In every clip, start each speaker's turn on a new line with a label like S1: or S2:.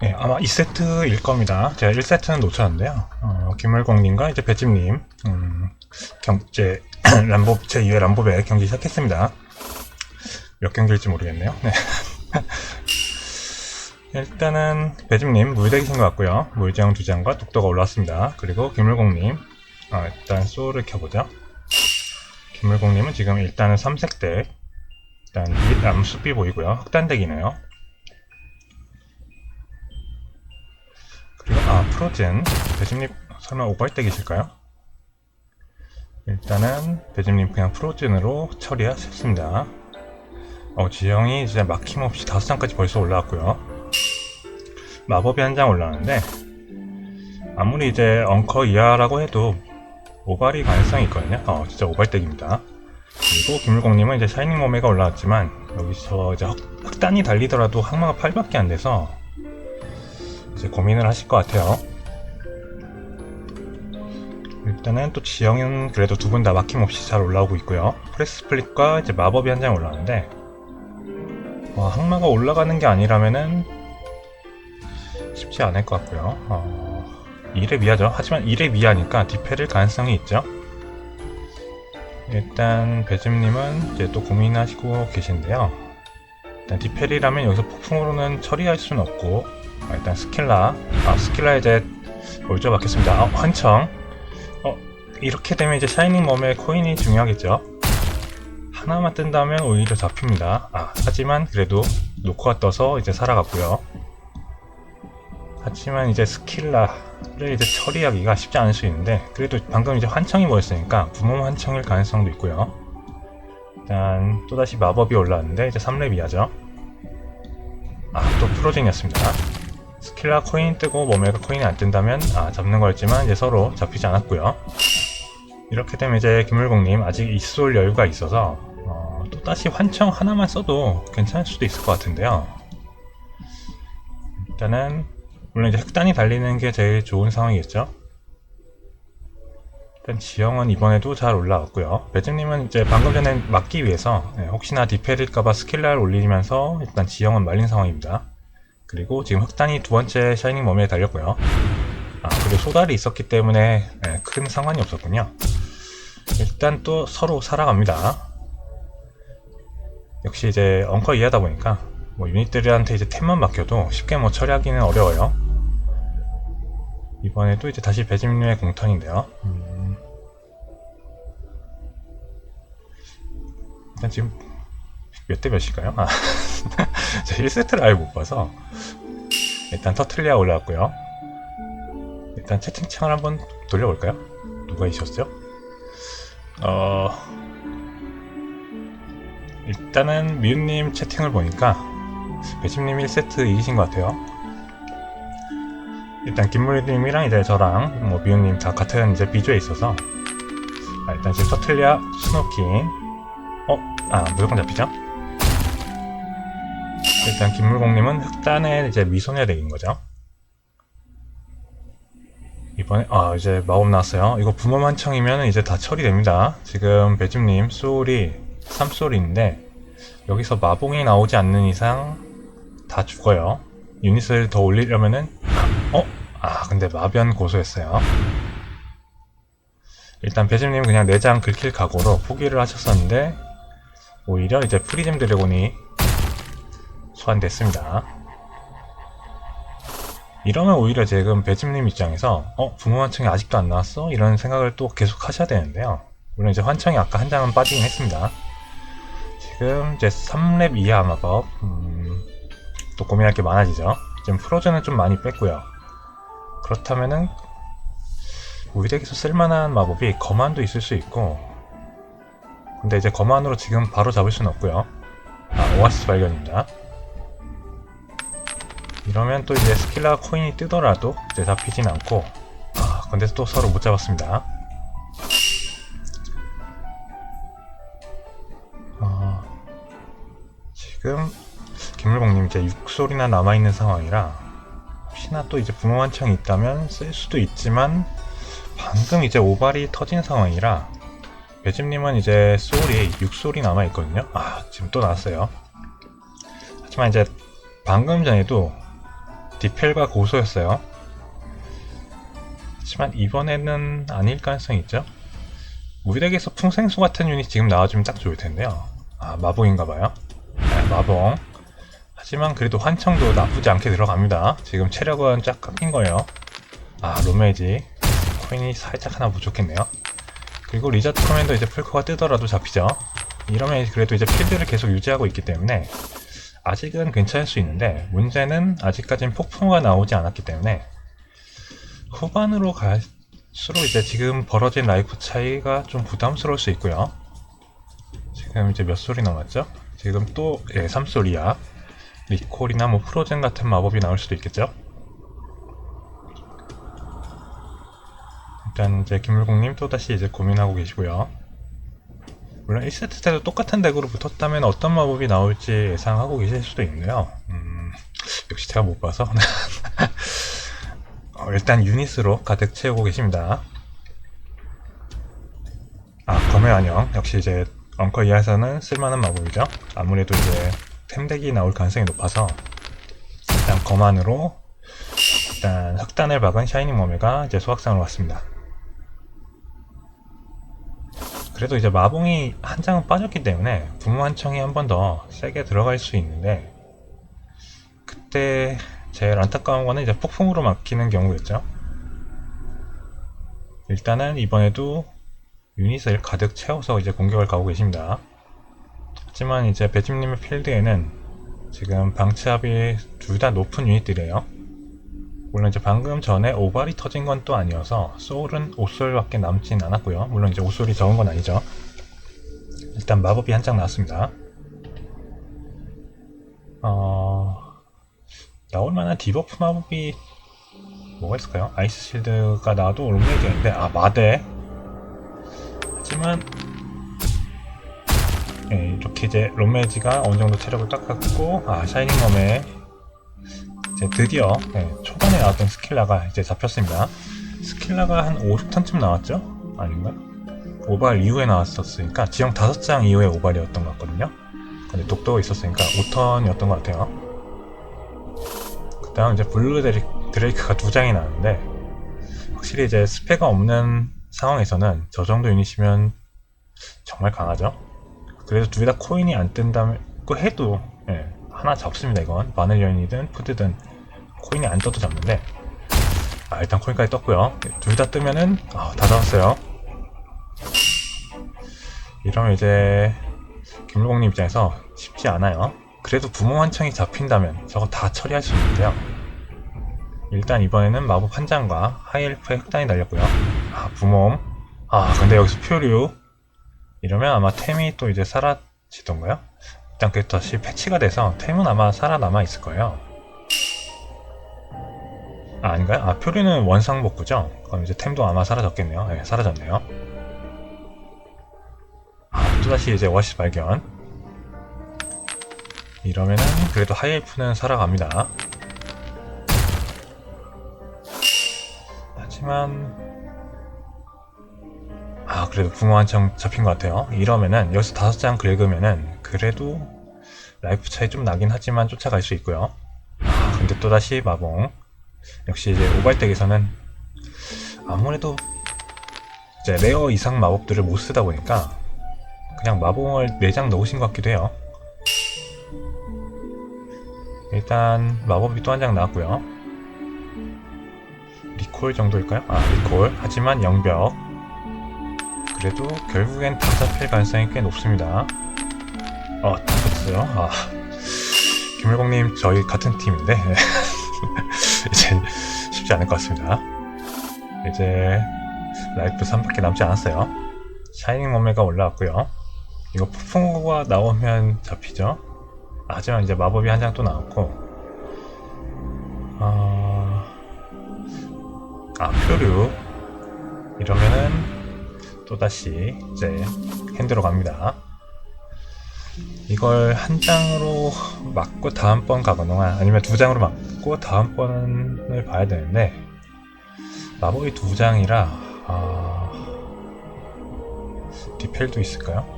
S1: 네, 아마 2세트일 겁니다. 제가 1세트는 놓쳤는데요. 어, 김물공님과 이제 배집님, 음, 경, 제, 람보, 제 2회 람보배 경기 시작했습니다. 몇 경기일지 모르겠네요. 네. 일단은 배집님 물대기신 것 같고요. 물정 두 장과 독도가 올라왔습니다. 그리고 김물공님, 아, 일단 소울을 켜보죠. 김물공님은 지금 일단은 3색 덱, 일단 이 암수비 보이고요. 흑단덱이네요. 프로즌 배집님 설마 오발덱이실까요? 일단은 배집님 그냥 프로즌으로 처리하셨습니다. 어 지형이 이제 막힘없이 다섯 장까지 벌써 올라왔고요. 마법이 한 장 올라왔는데 아무리 이제 엉커 이하라고 해도 오발이 가능성이 있거든요. 어 진짜 오발덱입니다. 그리고 김물공님은 이제 샤이닝 모메가 올라왔지만 여기서 이제 흑, 흑단이 달리더라도 항마가 8밖에 안 돼서 이제 고민을 하실 것 같아요. 일단은 또 지형은 그래도 두 분 다 막힘없이 잘 올라오고 있고요. 프레스 스플릿과 이제 마법이 한 장 올라왔는데 어, 항마가 올라가는 게 아니라면은 쉽지 않을 것 같고요. 어, 1회 미하죠. 하지만 1회 미하니까 디페를 가능성이 있죠. 일단 배즘님은 이제 또 고민하시고 계신데요. 일단 디펠이라면 여기서 폭풍으로는 처리할 수는 없고 아, 일단 스킬라 아 스킬라 이제 올조 받겠습니다. 아, 환청 어 이렇게 되면 이제 샤이닝 멈의 코인이 중요하겠죠. 하나만 뜬다면 오히려 잡힙니다. 아 하지만 그래도 노코가 떠서 이제 살아갔고요. 하지만 이제 스킬라를 이제 처리하기가 쉽지 않을 수 있는데 그래도 방금 이제 환청이 뭐였으니까 부모 환청일 가능성도 있고요. 일단 또다시 마법이 올라왔는데 이제 3렙 이하죠. 아또 프로징이었습니다. 스킬라 코인 뜨고 모메가 코인이 안 뜬다면 아 잡는 거였지만 이제 서로 잡히지 않았고요. 이렇게 되면 이제 김물공님 아직 있을 여유가 있어서 어, 또다시 환청 하나만 써도 괜찮을 수도 있을 것 같은데요. 일단은 물론 이제 흑단이 달리는 게 제일 좋은 상황이겠죠. 일단 지형은 이번에도 잘 올라왔고요. 배즈님은 이제 방금 전에 막기 위해서 네, 혹시나 디펠일까봐 스킬라를 올리면서 일단 지형은 말린 상황입니다. 그리고 지금 흑단이 두 번째 샤이닝 머미에 달렸고요. 아 그리고 소달이 있었기 때문에 네, 큰 상관이 없었군요. 일단 또 서로 살아갑니다. 역시 이제 엉커 이하다 보니까 뭐 유닛들한테 이제 템만 맡겨도 쉽게 뭐 처리하기는 어려워요. 이번에도 이제 다시 배짐님의 공턴인데요. 음. 일단 지금 몇 대 몇일까요? 아, 제가 1세트를 아예 못 봐서 일단 터틀리아 올라왔고요. 일단 채팅창을 한번 돌려볼까요? 누가 있었어요? 어... 일단은 미윤님 채팅을 보니까 배심님 1세트 이기신 것 같아요. 일단 김물님이랑 이제 저랑 뭐 미윤님 다 같은 이제 비조에 있어서 아, 일단 지금 터틀리아 스노킹 어? 아 무조건 잡히죠? 일단 김물공님은 흑단의 이제 미소녀 덱인 거죠. 이번에 아 이제 마법 나왔어요. 이거 부모만 청이면 이제 다 처리됩니다. 지금 배집님 소울이 3소울인데 여기서 마봉이 나오지 않는 이상 다 죽어요. 유닛을 더 올리려면은 어? 아 근데 마변 고소했어요. 일단 배집님 그냥 내장 긁힐 각오로 포기를 하셨었는데 오히려 이제 프리즘 드래곤이 소환됐습니다. 이러면 오히려 지금 배집님 입장에서 어 부모 환청이 아직도 안 나왔어? 이런 생각을 또 계속 하셔야 되는데요. 물론 이제 환청이 아까 한 장은 빠지긴 했습니다. 지금 이제 3렙 이하 마법 음, 또 고민할 게 많아지죠. 지금 프로즈는 좀 많이 뺐고요. 그렇다면은 우리 덱에서 쓸만한 마법이 거만도 있을 수 있고 근데 이제 거만으로 지금 바로 잡을 수는 없고요. 아 오아시스 발견입니다. 이러면 또 이제 스킬라 코인이 뜨더라도 이제 잡히진 않고 아 근데 또 서로 못 잡았습니다. 아 지금 김물봉님 이제 6솔이나 남아있는 상황이라 혹시나 또 이제 부모 한창이 있다면 쓸 수도 있지만 방금 이제 오발이 터진 상황이라 배집님은 이제 솔이 6솔이 남아있거든요. 아 지금 또 나왔어요. 하지만 이제 방금 전에도 디펠과 고소였어요. 하지만 이번에는 아닐 가능성이 있죠. 우리 덱에서 풍생수 같은 유닛 지금 나와주면 딱 좋을 텐데요. 아, 마봉인가봐요. 네, 마봉. 하지만 그래도 환청도 나쁘지 않게 들어갑니다. 지금 체력은 쫙 깎인 거예요. 아, 로메지. 코인이 살짝 하나 부족했네요. 그리고 리자트 커맨더 이제 풀코가 뜨더라도 잡히죠. 이러면 그래도 이제 필드를 계속 유지하고 있기 때문에 아직은 괜찮을 수 있는데 문제는 아직까지는 폭풍우가 나오지 않았기 때문에 후반으로 갈수록 이제 지금 벌어진 라이프 차이가 좀 부담스러울 수 있고요. 지금 이제 몇 소리 남았죠? 지금 또 예, 3소리야. 리콜이나 뭐 프로젠 같은 마법이 나올 수도 있겠죠? 일단 이제 김물공님 또다시 이제 고민하고 계시고요. 물론 1세트 때도 똑같은 덱으로 붙었다면 어떤 마법이 나올지 예상하고 계실 수도 있는데요. 음, 역시 제가 못 봐서. 어, 일단 유닛으로 가득 채우고 계십니다. 아, 검의 안녕. 역시 이제 엉커 이하에서는 쓸만한 마법이죠. 아무래도 이제 템덱이 나올 가능성이 높아서 일단 검안으로 일단 흑단을 박은 샤이닝 머메가 이제 소확상으로 왔습니다. 그래도 이제 마봉이 한 장은 빠졌기 때문에 부모 한 청이 한 번 더 세게 들어갈 수 있는데 그때 제일 안타까운 거는 이제 폭풍으로 막히는 경우였죠. 일단은 이번에도 유닛을 가득 채워서 이제 공격을 가고 계십니다. 하지만 이제 배tim님의 필드에는 지금 방치압이 둘 다 높은 유닛들이에요. 물론 이제 방금 전에 오발이 터진 건 또 아니어서 소울은 옷솔밖에 남진 않았고요. 물론 이제 옷솔이 적은 건 아니죠. 일단 마법이 한 장 나왔습니다. 어... 나올 만한 디버프 마법이 뭐가 있을까요? 아이스 실드가 나와도 올메이드인데 아 마대 하지만 예, 이렇게 이제 롬메지가 어느 정도 체력을 깎았고 아 샤이닝 럼에 이제 드디어 예, 초반에 나왔던 스킬라가 이제 잡혔습니다. 스킬라가 한 50턴쯤 나왔죠? 아닌가? 오발 이후에 나왔었으니까 지형 5장 이후에 오발이었던 것 같거든요. 근데 독도가 있었으니까 5턴이었던 것 같아요. 그 다음 이제 블루 드레이, 드레이크가 두 장이 나왔는데 확실히 이제 스페가 없는 상황에서는 저 정도 유닛이면 정말 강하죠. 그래서 둘 다 코인이 안 뜬다고 해도 예, 하나 잡습니다 이건 마늘 연이든 푸드든 코인이 안 떠도 잡는데. 아, 일단 코인까지 떴고요. 둘 다 뜨면은 아, 다 잡았어요. 이러면 이제 김루공님 입장에서 쉽지 않아요. 그래도 부모 한 창이 잡힌다면 저거 다 처리할 수 있는데요. 일단 이번에는 마법 한 장과 하이엘프의 흑단이 날렸고요. 아 부모음 아 근데 여기서 표류. 이러면 아마 템이 또 이제 사라지던가요? 다시 패치가 돼서 템은 아마 살아남아 있을 거예요. 아, 아닌가요? 아, 표류는 원상 복구죠? 그럼 이제 템도 아마 사라졌겠네요. 네, 사라졌네요. 아, 또다시 이제 워시 발견. 이러면은 그래도 하이엘프는 살아갑니다. 하지만 아 그래도 붕어 한창 잡힌 것 같아요 이러면은 여기서 다섯 장 긁으면은 그래도 라이프 차이 좀 나긴 하지만 쫓아갈 수 있고요. 아 근데 또다시 마봉. 역시 이제 오발덱에서는 아무래도 이제 레어 이상 마법들을 못 쓰다 보니까 그냥 마봉을 4장 넣으신 것 같기도 해요. 일단 마법이 또 한 장 나왔고요. 리콜 정도일까요? 아 리콜. 하지만 영벽. 그래도 결국엔 다 잡힐 가능성이 꽤 높습니다. 어, 잡혔어요. 아, 김일공님 저희 같은 팀인데 이제 쉽지 않을 것 같습니다. 이제 라이프 3밖에 남지 않았어요. 샤이닝 머메가 올라왔고요. 이거 폭풍우가 나오면 잡히죠. 하지만 이제 마법이 한 장 또 나왔고 어... 아 표류 이러면은 또다시 이제 핸드로 갑니다. 이걸 한 장으로 맞고 다음번 가거나 아니면 두 장으로 맞고 다음번을 봐야 되는데 마법이 두 장이라 아... 디펠도 있을까요?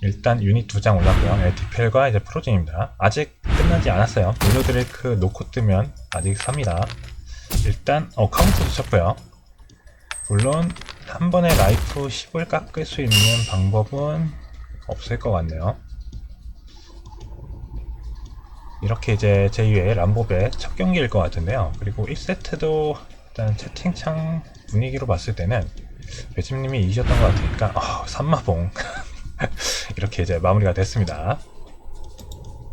S1: 일단 유닛 두 장 올랐고요. 네, 디펠과 이제 프로진입니다. 아직 끝나지 않았어요. 윌로 드레이크 놓고 뜨면 아직 삽니다. 일단 어 카운트도 쳤고요. 물론 한 번에 라이프 10을 깎을 수 있는 방법은 없을 것 같네요. 이렇게 이제 제2의 람보의 첫 경기일 것 같은데요. 그리고 1세트도 일단 채팅창 분위기로 봤을 때는 배집님이 이기셨던 것 같으니까 아, 삼마봉 이렇게 이제 마무리가 됐습니다.